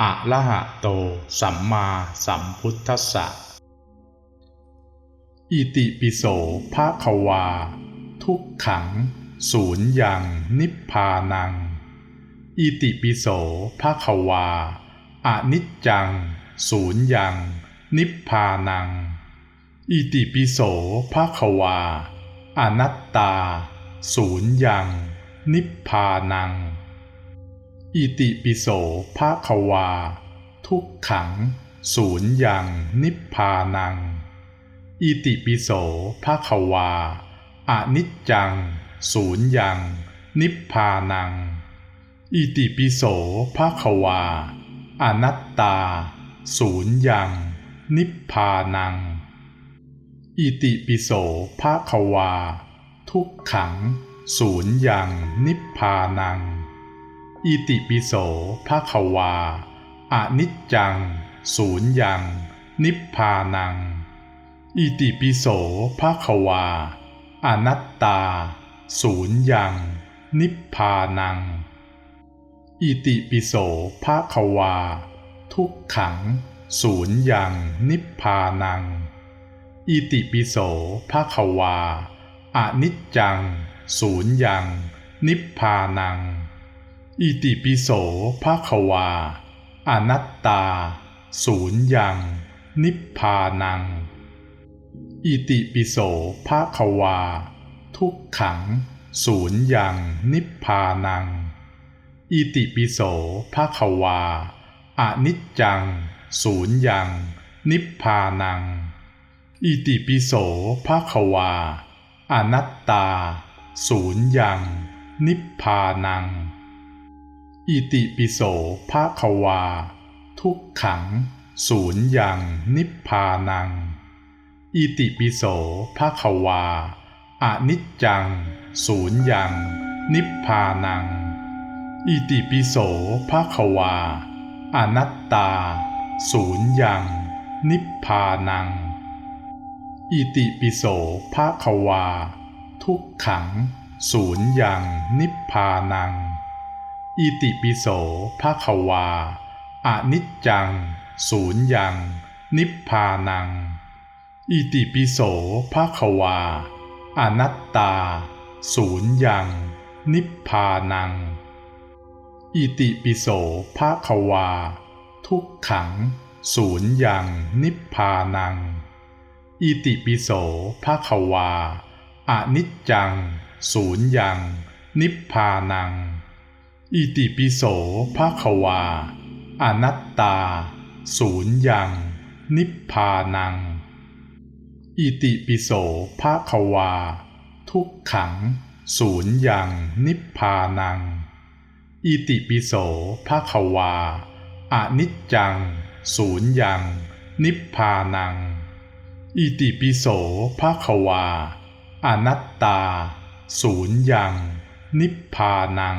อะระหะโต สัมมาสัมพุทธัสสะ อิติปิโสภะควา ทุกขัง ศูนย์ยัง นิพพานัง อิติปิโสภะควาอนิจจัง ศูนย์ยัง นิพพานัง อิติปิโสภะควา อนัตตา ศูนย์ยัง นิพพานัง อิติปิโสภะควา ทุกขัง ศูนย์ยังนิพพานัง อิติปิโสภะควาอนิจจัง ศูนย์ยัง นิพพานัง อิติปิโสภะควา อนัตตา ศูนย์ยัง นิพพานัง อิติปิโสภะควา ทุกขัง ศูนย์ยัง นิพพานัง อิติปิโสภะคะวาอนิจจัง ศูนย์ยัง นิพพานัง อิติปิโสภะคะวาอนัตตา ศูนย์ยัง นิพพานัง อิติปิโสภะคะวา ทุกขัง ศูนย์ยัง นิพพานัง อิติปิโสภะคะวาอนิจจัง ศูนย์ยัง นิพพานัง อิติปิโสภะควา อนัตตา ศูนย์ยัง นิพพานัง อิติปิโสภะควา ทุกขัง ศูนย์ยัง นิพพานัง อิติปิโสภะควา อนิจจัง ศูนย์ยัง นิพพานัง อิติปิโสภะควา อนัตตา ศูนย์ยัง นิพพานัง อิติปิโสภะควา ทุกขัง ศูนย์ยังนิพพานัง อิติปิโสภะควาอนิจจัง ศูนย์ยัง นิพพานัง อิติปิโสภะควา อนัตตา ศูนย์ยัง นิพพานัง อิติปิโสภะควา ทุกขัง ศูนย์ยัง นิพพานัง อิติปิโสภะคะวาอนิจจัง ศูนย์ยัง นิพพานัง อิติปิโสภะคะวา อนัตตา ศูนย์ยัง นิพพานัง อิติปิโสภะคะวา ทุกขัง ศูนย์ยัง นิพพานัง อิติปิโสภะคะวา อนิจจัง ศูนย์ยัง นิพพานัง อิติปิโสภะควา อนัตตา ศูนย์ยัง นิพพานัง อิติปิโสภะควา ทุกขัง ศูนย์ยัง นิพพานัง อิติปิโสภะควา อนิจจัง ศูนย์ยัง นิพพานัง อิติปิโสภะควา อนัตตา ศูนย์ยัง นิพพานัง